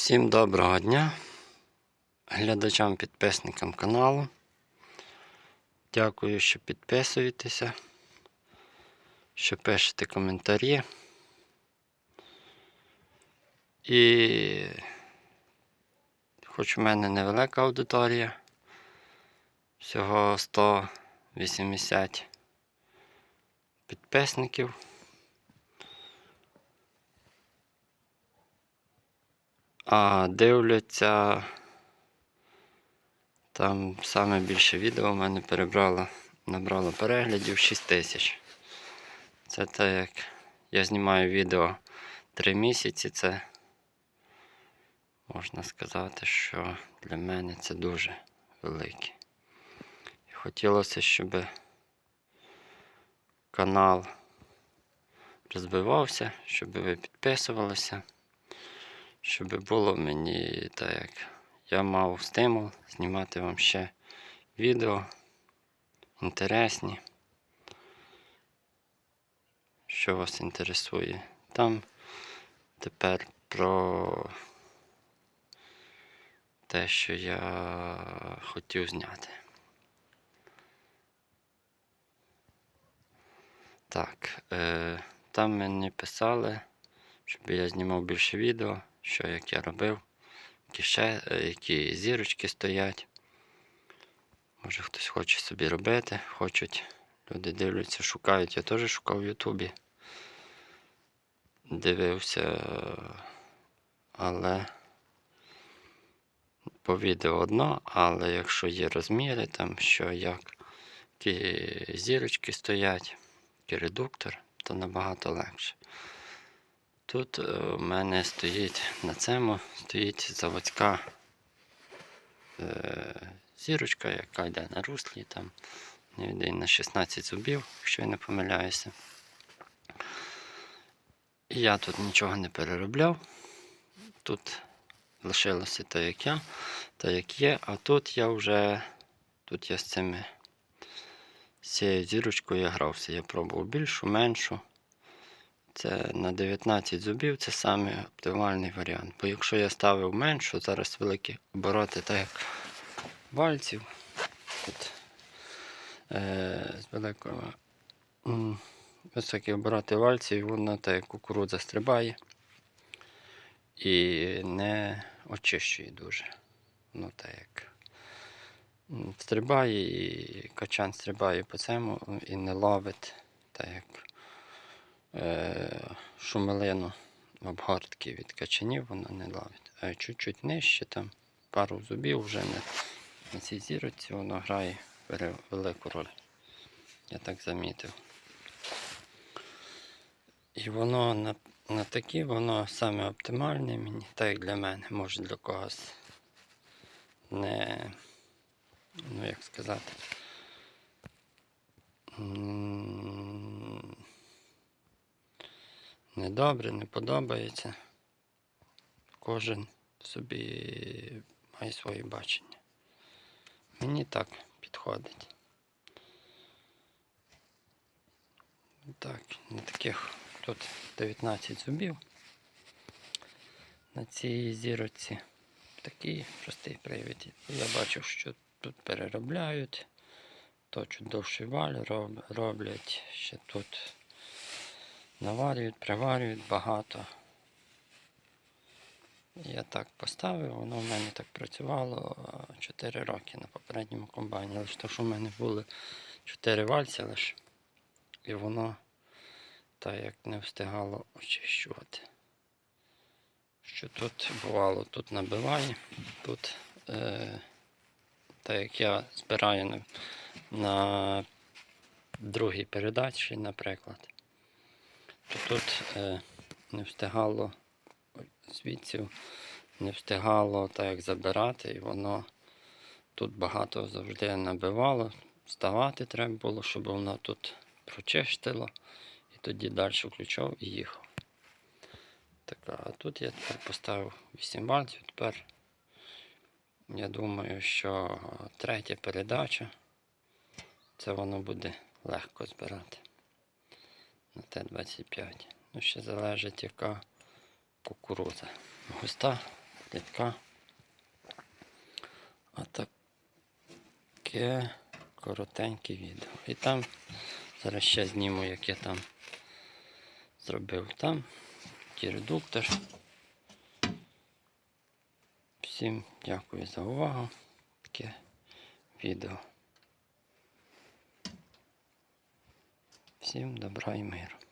Всім доброго дня глядачам, підписникам каналу. Дякую, що підписуєтеся, що пишете коментарі. І хоч у мене невелика аудиторія, всього 180 підписників. А дивляться там саме більше відео в мене перебрало, набрало переглядів 6 тисяч. Це те, як я знімаю відео 3 місяці, це можна сказати, що для мене це дуже велике. І хотілося, щоб канал розвивався, щоб ви підписувалися щоб було мені так як я мав стимул знімати вам ще відео інтересні, що вас інтересує. Там тепер про те, що я хотів зняти. Так, е, там мені писали, щоб я знімав більше відео що як я робив, які ще, е, які зірочки стоять. Може хтось хоче собі робити, хочуть. Люди дивляться, шукають. Я теж шукав в Ютубі. Дивився, але по відео одно, але якщо є розміри, там що як які зірочки стоять, який редуктор, то набагато легше. Тут е, у мене стоїть на цьому стоїть заводська е, зірочка, яка йде на руслі, там на 16 зубів, якщо я не помиляюся. І я тут нічого не переробляв. Тут лишилося те, як я, те, як є, а тут я вже тут я з цими з цією зірочкою я грався. Я пробував більшу, меншу. Це на 19 зубів це саме оптимальний варіант. Бо якщо я ставив меншу, зараз великі обороти, так як вальців. Тут, е, з великого високі обороти вальців, воно так як кукурудза стрибає і не очищує дуже. Ну так як стрибає і качан стрибає по цьому і не ловить так як шумелину обгортки від качанів вона не ловить. А чуть-чуть нижче, там пару зубів вже на, на цій зірочці воно грає велику роль. Я так замітив. І воно на, на такі, воно саме оптимальне мені, так як для мене, може для когось не, ну як сказати. Недобре, не подобається. Кожен собі має своє бачення. Мені так підходить. Так, на таких тут 19 зубів. На цій зірочці такий простий привід. Я бачив, що тут переробляють, точать довший валь, роблять ще тут наварюють, приварюють багато. Я так поставив, воно в мене так працювало 4 роки на попередньому комбайні. Лише то, що в мене були 4 вальці лише. І воно так як не встигало очищувати. Що тут бувало, тут набиває, тут е, так як я збираю на, на другій передачі, наприклад тут е, не встигало звідси не встигало так як забирати, і воно тут багато завжди набивало. Вставати треба було, щоб воно тут прочистило. І тоді далі включав і їхав. Так, а тут я тепер поставив 8 бальців. Тепер я думаю, що третя передача це воно буде легко збирати на Т-25. Ну, ще залежить яка кукурудза. Густа слідка. А таке коротеньке відео. І там зараз ще зніму, як я там зробив там. Ті редуктор. Всім дякую за увагу. Таке відео. Всім добра і миру.